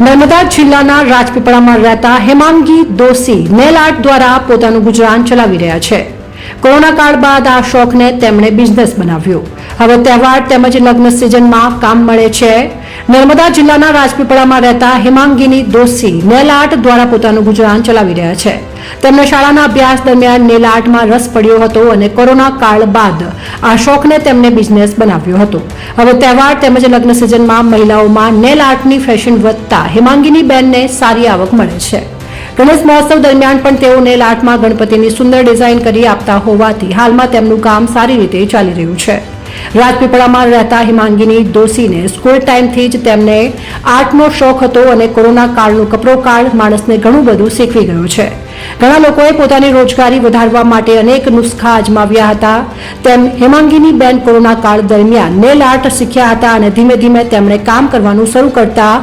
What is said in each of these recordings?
નર્મદા જિલ્લાના રાજપીપળામાં રહેતા હેમાંગી દોશી નેલ આર્ટ દ્વારા પોતાનું ગુજરાન ચલાવી રહ્યા છે. કોરોના કાળ બાદ આ શોખને તેમણે બિઝનેસ બનાવ્યો. હવે તહેવાર તેમજ લગ્ન સિઝનમાં કામ મળે છે. નર્મદા જિલ્લાના રાજપીપળામાં રહેતા હેમાંગીની દોશી નેલ આર્ટ દ્વારા પોતાનું ગુજરાન ચલાવી રહ્યા છે. તેમને શાળાના અભ્યાસ દરમિયાન નેલ આર્ટમાં રસ પડ્યો હતો અને કોરોના કાળ બાદ આ શોખને તેમણે બિઝનેસ બનાવ્યો હતો. હવે તહેવાર તેમજ લગ્ન સિઝનમાં મહિલાઓમાં નેલ આર્ટની ફેશન વધતા હેમાંગીની બેનને સારી આવક મળે છે. ગણેશ મહોત્સવ દરમિયાન પણ તેઓ નેલ આર્ટમાં ગણપતિની સુંદર ડિઝાઇન કરી આપતા હોવાથી હાલમાં તેમનું કામ સારી રીતે ચાલી રહ્યું છે. રાજપીપળામાં રહેતા હિમાંગીની દોશીને સ્કૂલ ટાઈમથી જ તેમને આર્ટનો શોખ હતો અને કોરોના કાળનો કપરો કાળ માણસને ઘણું બધું શીખવી ગયો છે. ઘણા લોકોએ પોતાની રોજગારી વધારવા માટે અનેક નુસ્ખા અજમાવ્યા હતા. તેમ હેમાંગીની બેન કોરોના કાળ દરમિયાન નેલ આર્ટ શીખ્યા હતા અને ધીમે ધીમે તેમણે કામ કરવાનું શરૂ કરતા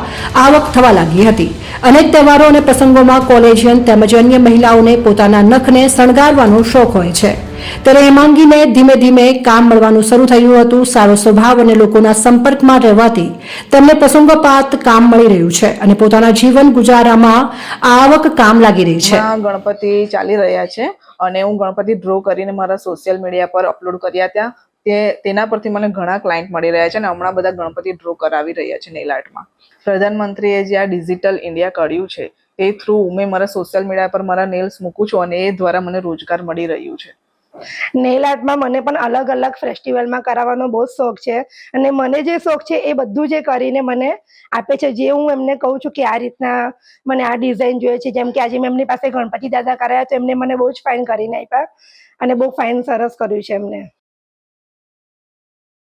આવક થવા લાગી હતી. અનેક તહેવારો અને પ્રસંગોમાં કોલેજિયન તેમજ અન્ય મહિલાઓને પોતાના નખને શણગારવાનો શોખ હોય છે. ત્યારે હેમાંગીને ધીમે ધીમે કામ મળવાનું શરૂ થયું હતું. સારો સ્વભાવ અને લોકોના સંપર્કમાં રહેવાથી તેમને પ્રસંગોપાત કામ મળી રહ્યું છે અને પોતાના જીવન ગુજારામાં આવક કામ લાગી રહી છે. ગણપતિ ચાલી રહ્યા છે અને હું ગણપતિ ડ્રો કરીને મારા સોશિયલ મીડિયા પર અપલોડ કર્યા ત્યાં. તે, તેના પરથી મને ઘણા ક્લાયન્ટ મળી રહ્યા છે અને હમણાં બધા ગણપતિ ડ્રો કરાવી રહ્યા છે નેલ આર્ટમાં પ્રધાનમંત્રીએ જે આ ડિજિટલ ઇન્ડિયા કર્યું છે, તે થ્રુ મેં મારા સોશિયલ મીડિયા પર મારા નેલ્સ મૂકું છું અને એ દ્વારા મને રોજગાર મળી રહ્યું છે. નેલ આર્ટમાં મને પણ અલગ અલગ ફેસ્ટિવલમાં કરાવવાનો બહુ જ શોખ છે. અને મને જે શોખ છે એ બધું જે કરીને મને આપે છે. જે હું એમને કહું છું કે આ રીતના મને આ ડિઝાઇન જોઈએ છે. જેમ કે આજે મેં એમની પાસે ગણપતિ દાદા કરાયા તો એમને મને બહુ જ ફાઇન કરીને આપ્યા અને બહુ ફાઇન સરસ કર્યું છે એમને.